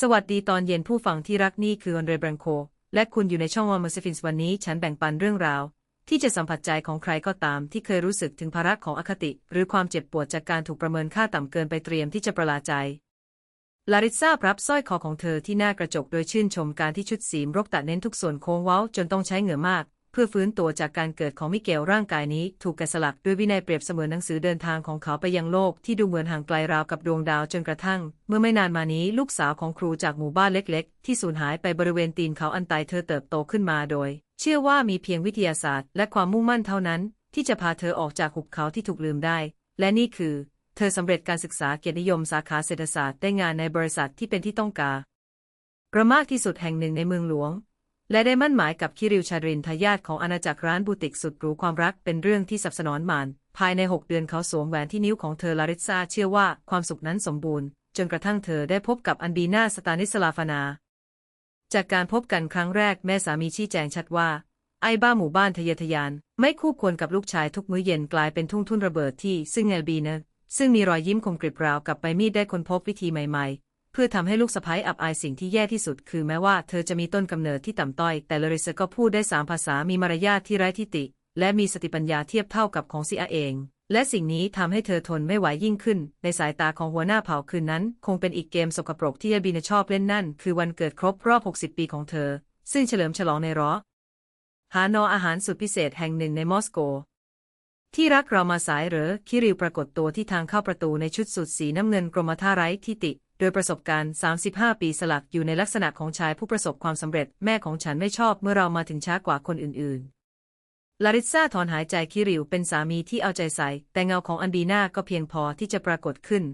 สวัสดีตอนเย็นผู้ฟังที่รักนี่คืออันเดรเบรนโค และคุณอยู่ในช่องวอมเมอร์ซิฟินส์วันนี้ฉันแบ่งปันเรื่องราว ที่จะสัมผัสใจของใครก็ตามที่เคยรู้สึกถึงภาระของอคติ หรือความเจ็บปวดจากการถูกประเมินค่าต่ำเกินไปเตรียมที่จะประหลาดใจ ลาริซารับสร้อยคอของเธอที่หน้ากระจกโดยชื่นชมการที่ชุดสีมรกตัดเน้นทุกส่วนโค้งเว้าจนต้องใช้เหงื่อมาก เพื่อฟื้นตัวจากการเกิดของมิเกลร่างกายนี้ ถูกแกะสลักด้วยวินัยเปรียบเสมือนหนังสือเดินทางของเขาไปยังโลกที่ดูเหมือนห่างไกลราวกับดวงดาวจนกระทั่ง เมื่อไม่นานมานี้ลูกสาวของครูจากหมู่บ้านเล็ก ๆ ที่สูญหายไปบริเวณตีนเขาอันไตเธอเติบโตขึ้นมาโดย เชื่อว่ามีเพียงวิทยาศาสตร์ และความมุ่งมั่นเท่านั้น ที่จะพาเธอออกจากหุบเขาที่ถูกลืมได้ และนี่คือ เธอสำเร็จการศึกษาเกียรตินิยมสาขาเศรษฐศาสตร์ได้งานในบริษัทที่เป็นที่ต้องการประมากที่สุดแห่งหนึ่งในเมืองหลวง และได้มั่นหมายกับคิริวชารินทายาทของอาณาจักรร้านบูติกสุดหรูความรักเป็นเรื่องที่สับสนอนมานภายในหกเดือนเขาสวมแหวนที่นิ้วของเธอลาริซาเชื่อว่าความสุขนั้นสมบูรณ์ จนกระทั่งเธอได้พบกับอันบีนาสตานิสลาฟนา จากการพบกันครั้งแรกแม่สามีชี้แจงชัดว่า ไอ้บ้าหมู่บ้านทะเยอทะยาน ไม่คู่ควรกับลูกชายทุกมื้อเย็นกลายเป็นทุ่งทุ่นระเบิดที่ซึ่งเอลบีเนซึ่งมีรอยยิ้มคมกริบราวกับใบมีดได้ค้นพบวิธีใหม่ๆ เพื่อทำให้ลูกสะใภ้อับอายสิ่งที่แย่ที่สุด คือแม้ว่าเธอจะมีต้นกำเนิดที่ต่ำต้อย แต่ลาริซก็พูดได้สามภาษามีมารยาทที่ไร้ทิฏฐิและมีสติปัญญาเทียบเท่ากับของซีอาเอง และสิ่งนี้ทำให้เธอทนไม่ไหวยิ่งขึ้น ในสายตาของหัวหน้าเผ่าคืนนั้น คงเป็นอีกเกมสกปรกที่เอลบีนชอบเล่นนั่น คือวันเกิดครบรอบ 60 ปีของเธอ ซึ่งเฉลิมฉลองในรอหานออาหารสุดพิเศษแห่งหนึ่งในมอสโก ที่รักเรามาสายเหรอคิริวปรากฏตัวที่ทางเข้าประตูในชุดสุดสีน้ำเงินกรมท่าไร้ทิติ ดยประสบการณ์ 35 ปีสลักอยู่ในลักษณะของชายผู้ประสบความสำเร็จ แม่ของฉันไม่ชอบเมื่อเรามาถึงช้ากว่าคนอื่นๆ ลาริซาถอนหายใจคิริวเป็นสามีที่เอาใจใส่ แต่เงาของอันบีนาก็เพียงพอที่จะปรากฏขึ้น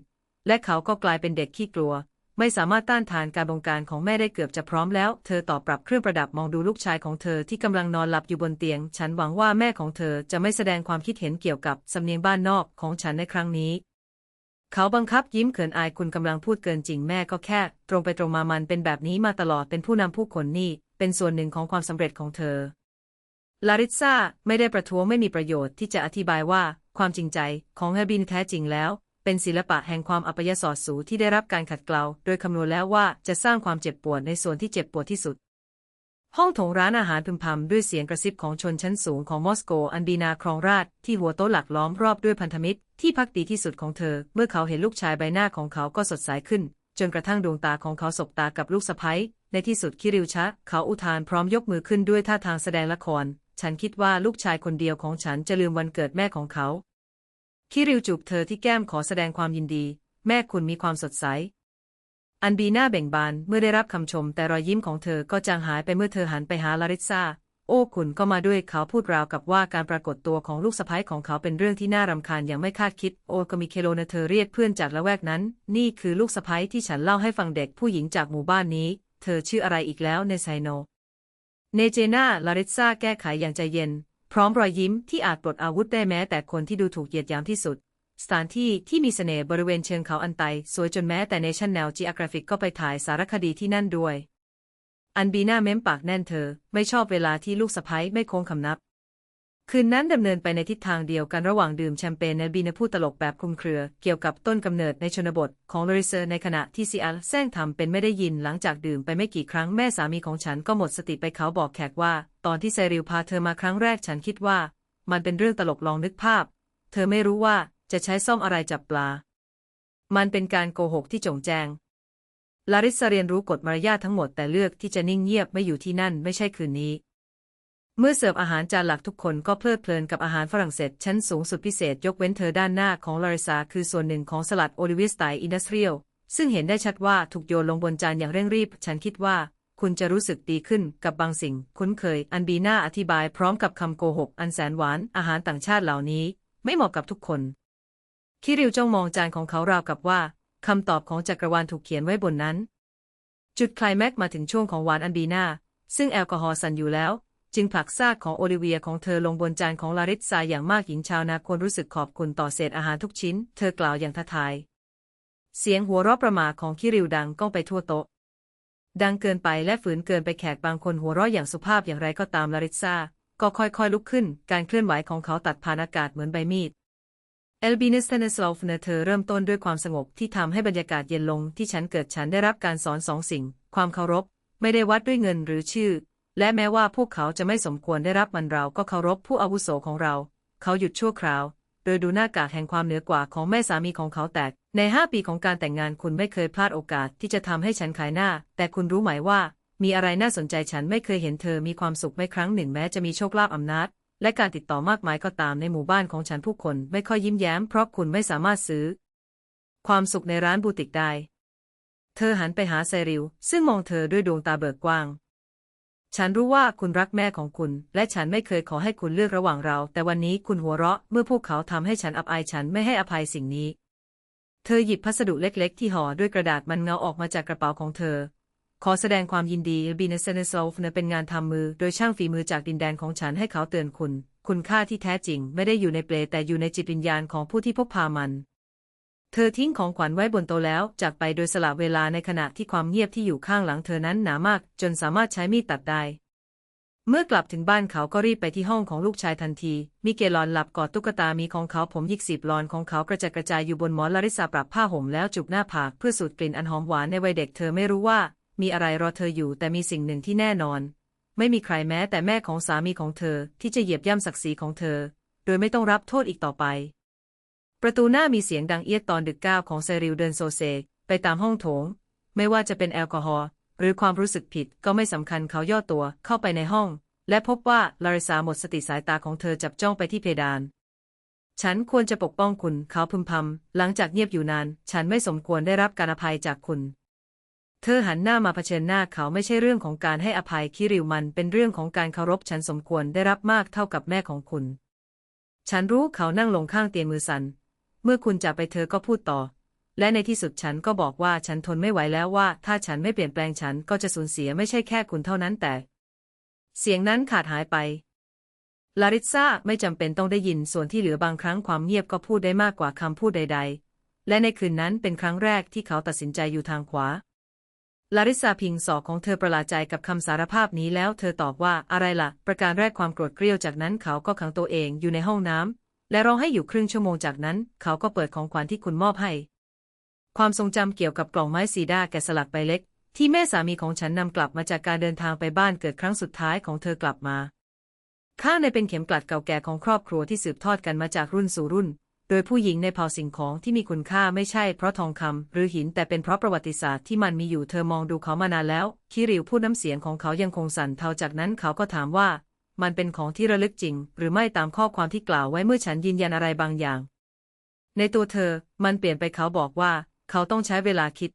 และเขาก็กลายเป็นเด็กขี้กลัว ไม่สามารถต้านทานการบงการของแม่ได้เกือบจะพร้อมแล้ว เธอตอบปรับเครื่องประดับมองดูลูกชายของเธอที่กำลังนอนหลับอยู่บนเตียง ฉันหวังว่าแม่ของเธอจะไม่แสดงความคิดเห็นเกี่ยวกับสำเนียงบ้านนอกของฉันในครั้งนี้ เขาบังคับยิ้มเขินอายคุณกำลังพูดเกินจริงแม่ก็แค่ ตรงไปตรงมามันเป็นแบบนี้มาตลอดเป็นผู้นำผู้คนนี่ เป็นส่วนหนึ่งของความสำเร็จของเธอ ลาริซาไม่ได้ประท้วงไม่มีประโยชน์ที่จะอธิบายว่า ความจริงใจของเฮร์บินแท้จริงแล้ว เป็นศิลปะแห่งความอัปยศอดสูที่ได้รับการขัดเกลา โดยคำนวณแล้วว่าจะสร้างความเจ็บปวดในส่วนที่เจ็บปวดที่สุด ห้องโถงร้านอาหารพึมพำด้วยเสียงกระซิบของชนชั้นสูงของมอสโกอันบีนาครองราชที่หัวโต๊ะหลักล้อมรอบด้วยพันธมิตร ที่พักดีที่สุดของเธอ เมื่อเขาเห็นลูกชายใบหน้าของเขาก็สดใสขึ้น จนกระทั่งดวงตาของเขาสบตากับลูกสะใภ้ในที่สุดคิริวชะ เขาอุทานพร้อมยกมือขึ้นด้วยท่าทางแสดงละคร ฉันคิดว่าลูกชายคนเดียวของฉันจะลืมวันเกิดแม่ของเขา คิริวจูบเธอที่แก้มขอแสดงความยินดี แม่คุณมีความสดใส อันบีหน้าเบ่งบานเมื่อได้รับคำชมแต่รอยยิ้มของเธอก็จางหายไปเมื่อเธอหันไปหาลาริซาโอ้คุณก็มาด้วยเขาพูดราวกับว่าการปรากฏตัวของลูกสะใภ้ของเขาเป็นเรื่องที่น่ารำคาญอย่างไม่คาดคิด โอก็มีเคโลนะเธอเรียกเพื่อนจากละแวกนั้น นี่คือลูกสะใภ้ที่ฉันเล่าให้ฟังเด็กผู้หญิงจากหมู่บ้านนี้ เธอชื่ออะไรอีกแล้วในไซโน เนเจนาลาริซาแก้ไขอย่างใจเย็น พร้อมรอยยิ้มที่อาจปลดอาวุธได้แม้แต่คนที่ดูถูกเหยียดหยามที่สุด สถานที่ที่มีเสน่ห์บริเวณเชิงเขาอันไต สวยจนแม้แต่เนชั่นแนลจีอกราฟิกก็ไปถ่ายสารคดีที่นั่นด้วย อันบีน่าเม้มปากแน่นเธอ ไม่ชอบเวลาที่ลูกสะใภ้ไม่โค้งคำนับ คืนนั้นดำเนินไปในทิศทางเดียวกันระหว่างดื่มแชมเปญในบีนาพูดตลกแบบคลุมเครือ เกี่ยวกับต้นกำเนิดในชนบทของลอริเซอร์ในขณะที่ซีอัลแซงทำเป็นไม่ได้ยินหลังจากดื่มไปไม่กี่ครั้งแม่สามีของฉันก็หมดสติไปเขาบอกแขกว่า ตอนที่ไซริลพาเธอมาครั้งแรกฉันคิดว่า มันเป็นเรื่องตลกลองนึกภาพ เธอไม่รู้ว่า จะใช้ซ่อมอะไรจับปลา มันเป็นการโกหกที่จงแจ้ง ลาริสเรียนรู้กฎมารยาททั้งหมดแต่เลือกที่จะนิ่งเงียบไม่อยู่ที่นั่นไม่ใช่คืนนี้ เมื่อเสิร์ฟอาหารจานหลักทุกคนก็เพลิดเพลินกับอาหารฝรั่งเศสชั้นสูงสุดพิเศษยกเว้นเธอด้านหน้าของลาริซาคือส่วนหนึ่งของสลัดโอลิเวียสไตล์อินดัสเทรียลซึ่งเห็นได้ชัดว่าถูกโยนลงบนจานอย่างเร่งรีบ ฉันคิดว่าคุณจะรู้สึกดีขึ้นกับบางสิ่ง คุ้นเคย อันบีน่าอธิบายพร้อมกับคำโกหก อันแสนหวาน อาหารต่างชาติเหล่านี้ ไม่เหมาะกับทุกคน คิริวจ้องมองจานของเขาราวกับว่าคำตอบของจักรวาลถูกเขียนไว้บนนั้น จุดคลายแม็กมาถึงช่วงของหวานอันบีนาซึ่งแอลกอฮอล์สั่นอยู่แล้ว จึงผลักซากของโอลิเวียของเธอลงบนจานของลาริสซาอย่างมากหญิงชาวนาควรรู้สึกขอบคุณต่อเศษอาหารทุกชิ้น เธอกล่าวอย่างท้าทาย เสียงหัวเราะประหม่าของคิริวดังก้องไปทั่วโต๊ะ ดังเกินไปและฝืนเกินไปแขกบางคนหัวเราะอย่างสุภาพอย่างไรก็ตามลาริซาก็ค่อยๆลุกขึ้น การเคลื่อนไหวของเขาตัดผ่านอากาศเหมือนใบมีด เอลบีเนสเทเนสลอฟเนเธอเริ่มต้นด้วยความสงบที่ทำให้บรรยากาศเย็นลงที่ฉันเกิดฉันได้รับการสอนสองสิ่ง ความเคารพ ไม่ได้วัดด้วยเงินหรือชื่อ และแม้ว่าพวกเขาจะไม่สมควรได้รับมันเราก็เคารพผู้อาวุโสของเรา เขาหยุดชั่วคราว โดยดูหน้ากากแห่งความเหนือกว่าของแม่สามีของเขาแตกในห้าปีของการแต่งงานคุณไม่เคยพลาดโอกาสที่จะทำให้ฉันขายหน้า แต่คุณรู้ไหมว่า มีอะไรน่าสนใจฉันไม่เคยเห็นเธอมีความสุขไม่ครั้งหนึ่งแม้จะมีโชคลาภอำนาจ และการติดต่อมากมายก็ตามในหมู่บ้านของฉันผู้คนไม่ค่อยยิ้มแย้มเพราะคุณไม่สามารถซื้อ ความสุขในร้านบูติกได้ เธอหันไปหาไซริวซึ่งมองเธอด้วยดวงตาเบิกกว้าง ฉันรู้ว่าคุณรักแม่ของคุณ และฉันไม่เคยขอให้คุณเลือกระหว่างเรา แต่วันนี้คุณหัวเราะเมื่อพวกเขาทำให้ฉันอับอายฉันไม่ให้อภัยสิ่งนี้ เธอหยิบพัสดุเล็ก ๆ ที่ห่อด้วยกระดาษมันเงาออกมาจากกระเป๋าของเธอ ขอแสดงความยินดีบีเนเซเนซอฟเนเป็นงานทำมือโดยช่างฝีมือจากดินแดนของฉันให้เขาเตือนคุณ คุณค่าที่แท้จริงไม่ได้อยู่ในเปลแต่อยู่ในจิตวิญญาณของผู้ที่พกพามัน เธอทิ้งของขวัญไว้บนโต๊ะแล้วจากไปโดยสละเวลาในขณะที่ความเงียบที่อยู่ข้างหลังเธอนั้นหนามาก จนสามารถใช้มีดตัดได้ เมื่อกลับถึงบ้านเขาก็รีบไปที่ห้องของลูกชายทันที มิเกลอนหลับกอดตุ๊กตามีของเขาผมยิกสีบลอนของเขากระจัดกระจายอยู่บนหมอนลาริซาปรับผ้าห่มแล้วจุบหน้าผากเพื่อสูดกลิ่นอันหอมหวานในวัยเด็กเธอไม่รู้ว่า มีอะไรรอเธออยู่แต่มีสิ่งหนึ่งที่แน่นอน ไม่มีใครแม้แต่แม่ของสามีของเธอที่จะเหยียบย่ำศักดิ์ศรีของเธอ โดยไม่ต้องรับโทษอีกต่อไป ประตูหน้ามีเสียงดังเอียดตอนดึกก้าวของเซริลเดินโซเซไปตามห้องโถง ไม่ว่าจะเป็นแอลกอฮอล์หรือความรู้สึกผิดก็ไม่สำคัญเขาย่อตัวเข้าไปในห้อง และพบว่าลาริซาหมดสติสายตาของเธอจับจ้องไปที่เพดาน ฉันควรจะปกป้องคุณเขาพึมพำหลังจากเงียบอยู่นาน ฉันไม่สมควรได้รับการอภัยจากคุณ เธอหันหน้ามาเผชิญหน้าเขาไม่ใช่เรื่องของการให้อภัยคิริวมันเป็นเรื่องของการเคารพฉันสมควรได้รับมากเท่ากับแม่ของคุณ ฉันรู้เขานั่งลงข้างเตียงมือสัน่นเมื่อคุณจากไปเธอก็พูดต่อ และในที่สุดฉันก็บอกว่าฉันทนไม่ไหวแล้วว่า ถ้าฉันไม่เปลี่ยนแปลงฉันก็จะสูญเสียไม่ใช่แค่คุณเท่านั้นแต่ เสียงนั้นขาดหายไปลาริซาไม่จำเป็นต้องได้ยินส่วนที่เหลือบางครั้งความเงียบก็พูดได้มากกว่าคำพูดใด ๆ และในคืนนั้นเป็นครั้งแรกที่เขาตัดสินใจอยู่ทางขวา ลาริซาพิงศอกของเธอประหลาดใจกับคำสารภาพนี้แล้วเธอตอบว่าอะไรล่ะ ประการแรกความโกรธเกรี้ยวจากนั้นเขาก็ขังตัวเองอยู่ในห้องน้ำและร้องให้อยู่ครึ่งชั่วโมงจากนั้น เขาก็เปิดของขวัญที่คุณมอบให้ ความทรงจำเกี่ยวกับกล่องไม้ซีดาแกะสลักใบเล็ก ที่แม่สามีของฉันนำกลับมาจากการเดินทางไปบ้านเกิดครั้งสุดท้ายของเธอกลับมาข้างในเป็นเข็มกลัดเก่าแก่ของครอบครัวที่สืบทอดกันมาจากรุ่นสู่รุ่น โดยผู้หญิงในเผ่าสิ่งของที่มีคุณค่าไม่ใช่เพราะทองคำหรือหินแต่เป็นเพราะประวัติศาสตร์ที่มันมีอยู่เธอมองดูเขามานานแล้ว คิริวพูดน้ำเสียงของเขายังคงสั่นเทาจากนั้นเขาก็ถามว่า มันเป็นของที่ระลึกจริง หรือไม่ตามข้อความที่กล่าวไว้เมื่อฉันยืนยันอะไรบางอย่าง ในตัวเธอ มันเปลี่ยนไปเขาบอกว่า เขาต้องใช้เวลาคิด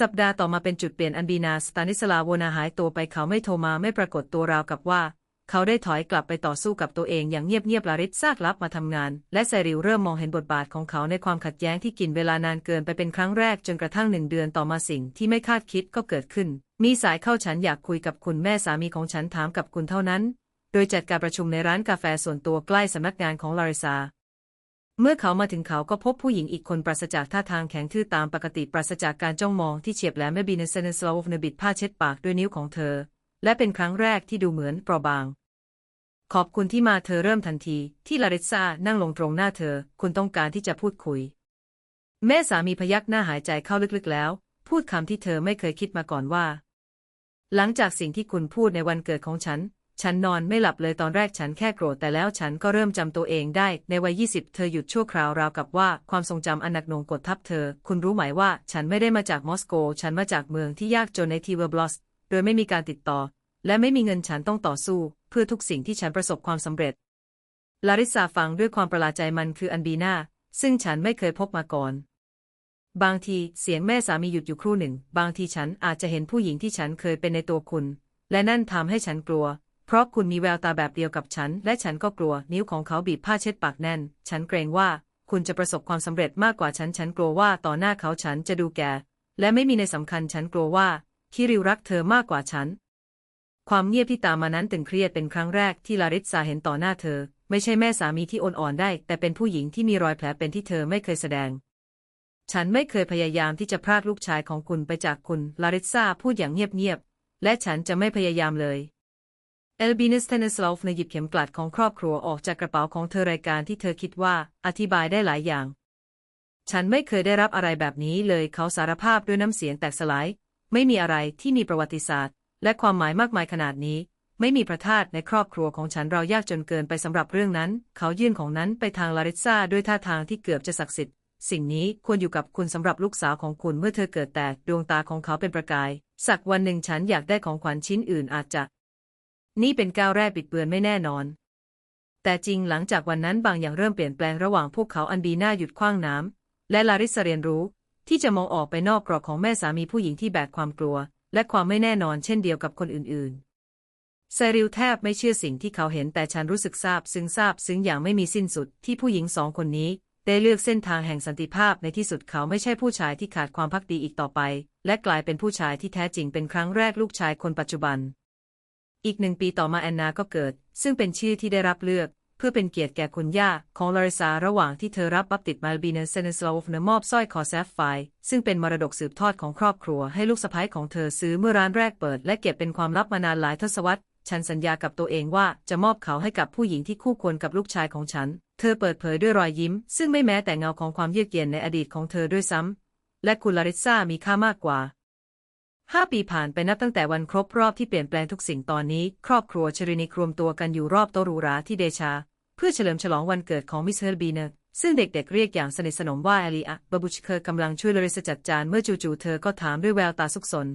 สัปดาห์ต่อมาเป็นจุดเปลี่ยนอันบีนาสตานิสลาโวนาหายตัวไปเขาไม่โทรมาไม่ปรากฏตัวราวกับว่า เขาได้ถอยกลับไปต่อสู้กับตัวเองอย่างเงียบๆลาริสซากลับมาทำงาน และไซริลเริ่มมองเห็นบทบาทของเขาในความขัดแย้งที่กินเวลานานเกินไปเป็นครั้งแรกจนกระทั่งหนึ่งเดือนต่อมาสิ่งที่ไม่คาดคิดก็เกิดขึ้น มีสายเข้าฉันอยากคุยกับคุณแม่สามีของฉันถามกับคุณเท่านั้น โดยจัดการประชุมในร้านกาแฟส่วนตัวใกล้สำนักงานของลาริซาเมื่อเขามาถึงเขาก็พบผู้หญิงอีกคนปราศจากท่าทางแข็งทื่อตามปกติปราศจากการจ้องมองที่เฉียบแหลมแม่บีเนเซเนสโลฟเนบิดผ้าเช็ดปากด้วยนิ้วของเธอ และเป็นครั้งแรกที่ดูเหมือนเปราะบาง ขอบคุณที่มาเธอเริ่มทันทีที่ลาริซานั่งลงตรงหน้าเธอ คุณต้องการที่จะพูดคุย แม่สามีพยักหน้าหายใจเข้าลึกๆแล้ว พูดคำที่เธอไม่เคยคิดมาก่อนว่า หลังจากสิ่งที่คุณพูดในวันเกิดของฉัน ฉันนอนไม่หลับเลยตอนแรกฉันแค่โกรธแต่แล้วฉันก็เริ่มจำตัวเองได้ ในวัย20เธอหยุดชั่วคราวราวกับว่าความทรงจำอันหนักหน่วงกดทับเธอ คุณรู้ไหมว่า ฉันไม่ได้มาจากมอสโก ฉันมาจากเมืองที่ยากจนในทีเวอร์บลอส โดยไม่มีการติดต่อ และไม่มีเงินฉันต้องต่อสู้ เพื่อทุกสิ่งที่ฉันประสบความสำเร็จ ลาริสาฟังด้วยความประหลาดใจมันคืออันบีนาซึ่งฉันไม่เคยพบมาก่อน บางทีเสียงแม่สามีหยุดอยู่ครู่หนึ่ง บางทีฉันอาจจะเห็นผู้หญิงที่ฉันเคยเป็นในตัวคุณ และนั่นทำให้ฉันกลัว เพราะคุณมีแววตาแบบเดียวกับฉัน และฉันก็กลัว นิ้วของเขาบีบผ้าเช็ดปากแน่น ฉันเกรงว่าคุณจะประสบความสำเร็จมากกว่าฉัน ฉันกลัวว่าต่อหน้าเขาฉันจะดูแก่ และไม่มีในสำคัญ ฉันกลัวว่า คิริวรักเธอมากกว่าฉัน ความเงียบที่ตามมานั้นตึงเครียดเป็นครั้งแรกที่ลาริสาเห็นต่อหน้าเธอ ไม่ใช่แม่สามีที่อ่อนๆได้ แต่เป็นผู้หญิงที่มีรอยแผลเป็นที่เธอไม่เคยแสดง ฉันไม่เคยพยายามที่จะพรากลูกชายของคุณไปจากคุณลาริซาพูดอย่างเงียบๆและฉันจะไม่พยายามเลยเอลบีนสเทนสลอฟในหยิบเข็มกลัดของครอบครัวออกจากกระเป๋าของเธอรายการที่เธอคิดว่าอธิบายได้หลายอย่าง ฉันไม่เคยได้รับอะไรแบบนี้เลยเขาสารภาพด้วยน้ำเสียงแตกสลาย ไม่มีอะไรที่มีประวัติศาสตร์ และความหมายมากมายขนาดนี้ ไม่มีประทาตุในครอบครัวของฉันเรายากจนเกินไปสำหรับเรื่องนั้น เขายื่นของนั้นไปทางลาริซาด้วยท่าทางที่เกือบจะศักดิ์สิทธิ์ สิ่งนี้ควรอยู่กับคุณสำหรับลูกสาวของคุณเมื่อเธอเกิดแต่ดวงตาของเขาเป็นประกาย สักวันหนึ่งฉันอยากได้ของขวัญชิ้นอื่นอาจจะ นี่เป็นก้าวแรกปิดเบือนไม่แน่นอน แต่จริงหลังจากวันนั้นบางอย่างเริ่มเปลี่ยนแปลงระหว่างพวกเขาอันบีน่าหยุดคว้างน้ำและลาริสเรียนรู้ ที่จะมองออกไปนอกกรอบของแม่สามีผู้หญิงที่แบกความกลัว และความไม่แน่นอนเช่นเดียวกับคนอื่นๆไซริลแทบไม่เชื่อสิ่งที่เขาเห็นแต่ฉันรู้สึกซาบซึ้งซาบซึ้งอย่างไม่มีสิ้นสุดที่ผู้หญิงสองคนนี้ได้เลือกเส้นทางแห่งสันติภาพในที่สุดเขาไม่ใช่ผู้ชายที่ขาดความพักดีอีกต่อไป และกลายเป็นผู้ชายที่แท้จริงเป็นครั้งแรกลูกชายคนปัจจุบัน อีกหนึ่งปีต่อมาแอนนาก็เกิด ซึ่งเป็นชื่อที่ได้รับเลือก เพื่อเป็นเกียรติแก่คุณย่าของลาริซาระหว่างที่เธอรับบัพติศมาลบีเนเซเนสโลฟเนมอบสร้อยคอแซฟไฟร์ซึ่งเป็นมรดกสืบทอดของครอบครัวให้ลูกสะใภ้ของเธอซื้อเมื่อร้านแรกเปิด และเก็บเป็นความลับมานานหลายทศวรรษฉันสัญญากับตัวเองว่าจะมอบเขาให้กับผู้หญิงที่คู่ควรกับลูกชายของฉัน เธอเปิดเผยด้วยรอยยิ้ม ซึ่งไม่แม้แต่เงาของความเยือกเย็นในอดีตของเธอด้วยซ้ำและคุณลาริซามีค่ามากกว่า ห้าปีผ่านไปนับตั้งแต่วันครบรอบที่เปลี่ยนแปลงทุกสิ่งตอนนี้ ครอบครัวชรินีรวมตัวกันอยู่รอบโต๊ะรูราที่เดชา เพื่อเฉลิมฉลองวันเกิดของมิสเฮอร์บีเนอร์ซึ่งเด็กๆเรียกอย่างสนิทสนมว่าแอลีอะบาบูชเคอร์กำลังช่วยลาริซาจัดจานเมื่อจู่ๆเธอก็ถามด้วยแววตาซุกซน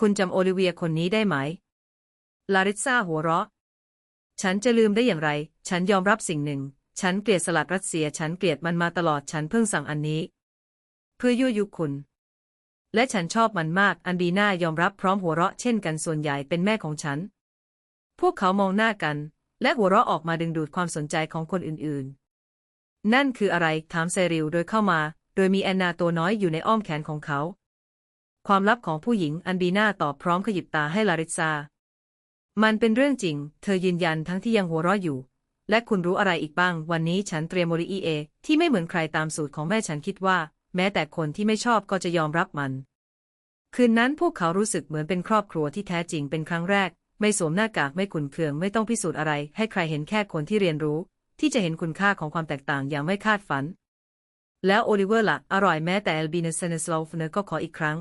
คุณจำโอลิเวียคนนี้ได้ไหม ลาริซาหัวเราะ ฉันจะลืมได้อย่างไร ฉันยอมรับสิ่งหนึ่ง ฉันเกลียดสลัดรัสเซีย ฉันเกลียดมันมาตลอด ฉันเพิ่งสั่งอันนี้ เพื่อยั่วยุคุณ และฉันชอบมันมาก อันดีน่ายอมรับพร้อมหัวเราะเช่นกันส่วนใหญ่เป็นแม่ของฉัน พวกเขามองหน้ากัน และหัวเราะออกมาดึงดูดความสนใจของคนอื่นๆ นั่นคืออะไร ถามเซริลโดยเข้ามา โดยมีแอนนาตัวน้อยอยู่ในอ้อมแขนของเขา ความลับของผู้หญิง อันบีน่าตอบพร้อมขยิบตาให้ลาริซา มันเป็นเรื่องจริง เธอยืนยันทั้งที่ยังหัวเราะอยู่ และคุณรู้อะไรอีกบ้าง วันนี้ฉันเตรียมโมริอีเอ ที่ไม่เหมือนใครตามสูตรของแม่ฉันคิดว่า แม้แต่คนที่ไม่ชอบก็จะยอมรับมัน คืนนั้นพวกเขารู้สึกเหมือนเป็นครอบครัวที่แท้จริงเป็นครั้งแรก ไม่สวมหน้ากากไม่ขุนเคืองไม่ต้องพิสูจน์อะไร ให้ใครเห็นแค่คนที่เรียนรู้ ที่จะเห็นคุณค่าของความแตกต่างอย่างไม่คาดฝัน แล้วโอลิเวอร์ละ่ะอร่อยแม้แต่เอลบีเนเซเนสโลฟเนก็ขออีกครั้ง